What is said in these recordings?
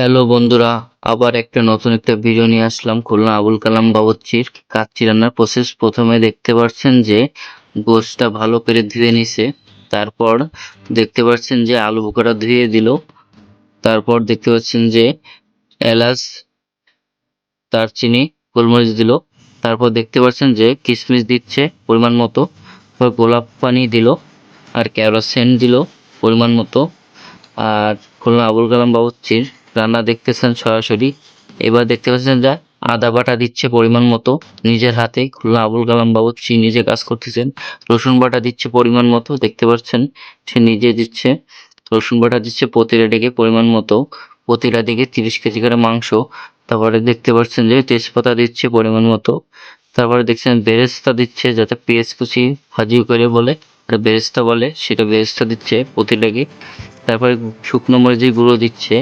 Hello বন্ধুরা, আবার একটা নতুন একটা ভিডিও নিয়ে আসলাম খুলনা আবুল কালাম বাবুর্চির কাচ্চি রান্নার প্রসেস প্রথমে দেখতে পাচ্ছেন যে গোশটা ভালো করে ধুয়ে নিছে, তারপর দেখতে পাচ্ছেন যে আলু বোখারা ধুয়ে দিল, তারপর দেখতে পাচ্ছেন যে এলাচ, দারচিনি, গোলমরিচ দিল, তারপর দেখতে পাচ্ছেন যে কিশমিশ দিচ্ছে পরিমাণ মতো গোলাপ পানি দিল, আর ক্যারোসিন দিল পরিমাণ মতো। আর খুলনা আবুল কালাম বাবুর্চির রান্না দেখতেছেন সরাসরি। এবার দেখতে পাচ্ছেন যা আদা বাটা দিচ্ছে পরিমাণ মতো, নিজের হাতে খুলনা আবুল কালাম বাবুর্চি নিজে কাজ করতেছেন। রসুন বাটা দিচ্ছে পরিমাণ মতো, দেখতে পাচ্ছেন সে নিজে দিচ্ছে। রসুন বাটা দিচ্ছে প্রতিটা ডেকে পরিমাণ মতো প্রতিটা দিকে তিরিশ কেজি করে মাংস। তারপরে দেখতে পাচ্ছেন যে তেজপাতা দিচ্ছে পরিমাণ মতো। তারপরে দেখছেন বেরেস্তা দিচ্ছে যাতে পেঁয়াজ কুচি ভাজি করে বলে। আর বেরেস্তা বলে, সেটা বেরেস্তা দিচ্ছে প্রতিটাকে তারপরে শুকনো মরিচের গুঁড়ো দিচ্ছে।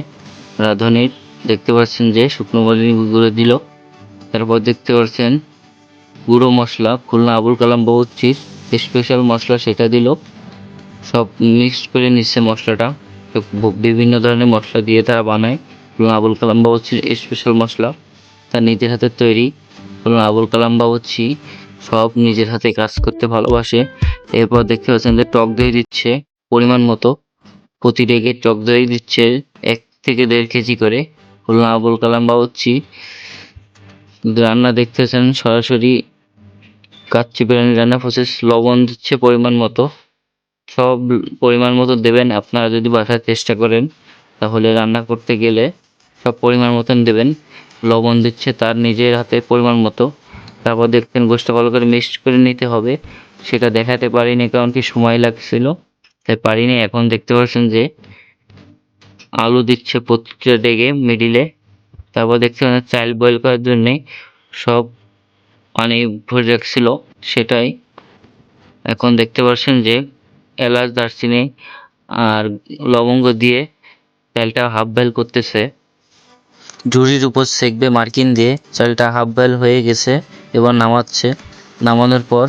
রাঁধুনির, দেখতে পাচ্ছেন যে শুকনো মরিচের গুঁড়ো দিল। তারপর দেখতে পাচ্ছেন গুঁড়ো মশলা, খুলনা আবুল কালাম বাবুর্চির স্পেশাল মশলা সেটা দিল। সব মিক্স করে নিচ্ছে মশলাটা। বিভিন্ন ধরনের মশলা দিয়ে তারা বানায়। খুলনা আবুল কালাম বাবুর্চির স্পেশাল মশলা। তার নিজের হাতে তৈরি। খুলনা আবুল কালাম বাবুর্চি সব নিজের হাতে কাজ করতে ভালোবাসে। এরপর দেখতে পাচ্ছেন যে টক দই দিচ্ছে পরিমাণ মতো। প্রতি রেগে টক দই দিচ্ছে। থেকে দেড় কেজি করে। খুলনা আবুল কালাম বাবুর্চি। রান্না দেখতেছেন, সরাসরি কাচ্চি বিরিয়ানি রান্না প্রসেস লবণ দিচ্ছে পরিমাণ মতো। সব পরিমাণ মতো দেবেন, আপনারা যদি বাসায় চেষ্টা করেন, তাহলে রান্না করতে গেলে সব পরিমাণ মতন দেবেন। লবণ দিচ্ছে তার নিজের হাতে পরিমাণ মতো। তারপর দেখতেন গোষ্ঠটা ভালো করে মিক্সড করে নিতে হবে। সেটা দেখাতে পারিনি, কারণ কি সময় লাগছিল। তাই পারিনি। এখন দেখতে পাচ্ছেন যে আলু দিচ্ছে প্রতিটা ডেগে মিডিলে তারপর দেখছি মানে চাইল্ড বয়েল করার জন্যে সব পানি ভরে রাখছিল সেটাই। এখন দেখতে পাচ্ছেন যে এলাচ, দারচিনি আর লবঙ্গ দিয়ে চালটা হাফ বয়েল করতেছে। ঝুড়ির উপর সেকবে মার্কিন দিয়ে চালটা হাফ বয়েল হয়ে গেছে, এবার নামাচ্ছে। নামানোর পর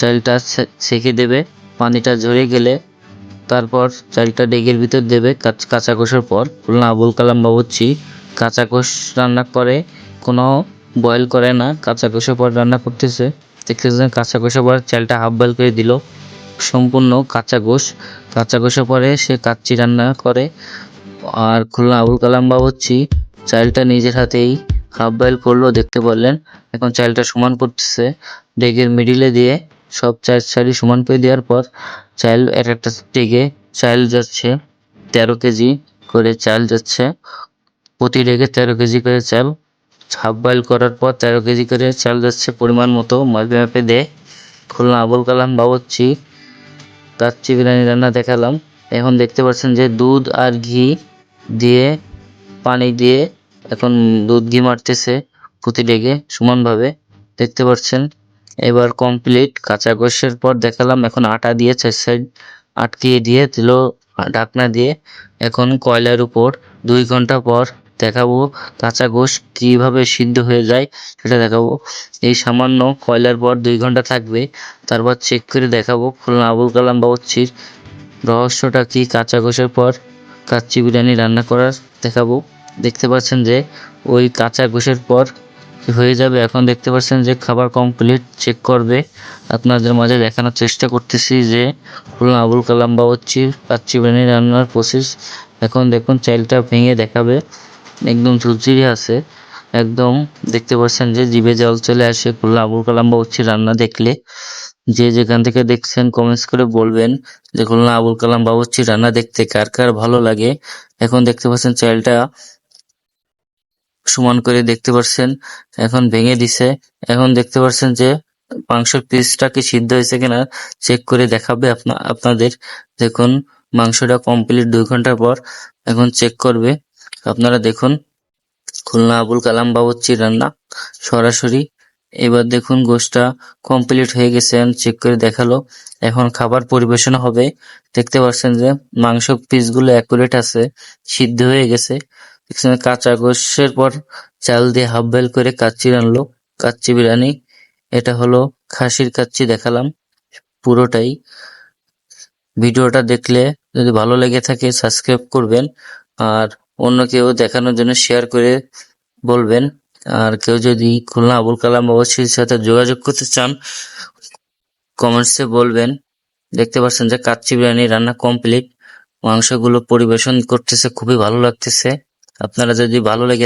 চালটা সেকে দেবে, পানিটা ঝরে গেলে তারপর চালটা ডেগের ভিতর দেবে কাচ- কষার পর। খুলনা আবুল কালাম বাবুর্চি কাঁচা কোষ রান্না করে, কোনো বয়েল করে না, কাঁচা কষার পর রান্না করতেছে। দেখতেছেন কাঁচা কষার পর চালটা হাফ বয়েল করে দিল। সম্পূর্ণ কাঁচা গোশ। কাঁচা কষার পরে সে কাচ্চি রান্না করে। আর খুলনা আবুল কালাম বাবুর্চি চালটা নিজের হাতেই হাফ বয়েল করল, দেখতে পারলেন এখন চালটা সমান করতেছে। ডেগের মিডিলে দিয়ে সব চার সারি সমান করে দেওয়ার পর চাল এক একটা ডেগে চাল যাচ্ছে তেরো কেজি করে চাল যাচ্ছে। প্রতি ডেগে তেরো কেজি করে চাল। হাফ বয়েল করার পর তেরো কেজি করে চাল যাচ্ছে পরিমাণ মতো। মাপে মাপে দে খুলনা আবুল কালাম বাবুর্চি কাচ্চি বিরিয়ানি রান্না দেখালাম। এখন দেখতে পাচ্ছেন যে দুধ আর ঘি দিয়ে পানি দিয়ে এখন দুধ ঘি মারতেছে। প্রতি ডেগে সমানভাবে দেখতে পাচ্ছেন। এবার কমপ্লিট কাঁচা গোশের পর দেখালাম, এখন আটা দিয়ে চার সাইড আটকিয়ে দিয়ে দিল ঢাকনা দিয়ে। এখন কয়লার উপর দুই ঘণ্টা পর দেখাবো কাঁচা গোশ কীভাবে সিদ্ধ হয়ে যায় সেটা দেখাবো। এই সামান্য কয়লার পর দুই ঘণ্টা থাকবে, তারপর চেক করে দেখাবো। খুলনা আবুল কালাম বাবুর্চির রহস্যটা কি? কাঁচা গোশের পর কাচ্চি বিরিয়ানি রান্না করার দেখাবো। দেখতে পাচ্ছেন যে ওই কাঁচা গোশের পর হয়ে যাবে। এখন দেখতে পাচ্ছেন যে খাবার কমপ্লিট চেক করবে। আপনাদের মাঝে দেখানোর চেষ্টা করতেছি যে খুলনা আবুল কালাম বাবুর্চির কাচ্চি বিরিয়ানি রান্নার প্রসেস এখন দেখুন চাইলটা ভেঙে দেখাবে। একদম ঝুরঝুরি আছে। একদম দেখতে পাচ্ছেন যে জিভে জল চলে আসে খুলনা আবুল কালাম বাবুর্চির রান্না দেখলে। যে যেখান থেকে দেখছেন কমেন্টস করে বলবেন যে খুলনা আবুল কালাম বাবুর্চির রান্না দেখতে কার কার ভালো লাগে। এখন দেখতে পাচ্ছেন চালটা সমান করে দেখতে পাচ্ছেন এখন ভেঙে দিছে। এখন দেখতে পাচ্ছেন যে, মাংসের পিসটা কি সিদ্ধ হয়েছে কিনা চেক করে দেখাবে আপনা, আপনাদের। দেখুন, মাংসটা কমপ্লিট দুই ঘণ্টা পর এখন চেক করবে। আপনারা দেখুন, খুলনা আবুল কালাম বাবুর্চির রান্না সরাসরি। এবার দেখুন গোশটা কমপ্লিট হয়ে গেছে চেক করে দেখাল। এখন খাবার পরিবেশন হবে। দেখতে পাচ্ছেন যে মাংস পিসগুলো অ্যাকুরেট আছে, সিদ্ধ হয়ে গেছে। দেখছেন কাঁচা গোশের পর চাল দিয়ে হাফ-বেল করে কাচ্চি রানলো কাচ্চি বিরিয়ানি, এটা হলো খাসির কাচ্চি দেখালাম পুরোটাই। ভিডিওটা দেখলে যদি ভালো লেগে থাকে সাবস্ক্রাইব করবেন আর অন্য কেউ দেখানোর জন্য শেয়ার করে বলবেন। আর কেউ যদি খুলনা আবুল কালাম বাবুর্চির সাথে যোগাযোগ করতে চান কমেন্টসে বলবেন। দেখতে পাচ্ছেন যে কাচ্চি বিরিয়ানি রান্না কমপ্লিট মাংসগুলো পরিবেশন করতেছে, খুবই ভালো লাগতেছে। আপনারা যদি ভালো লেগে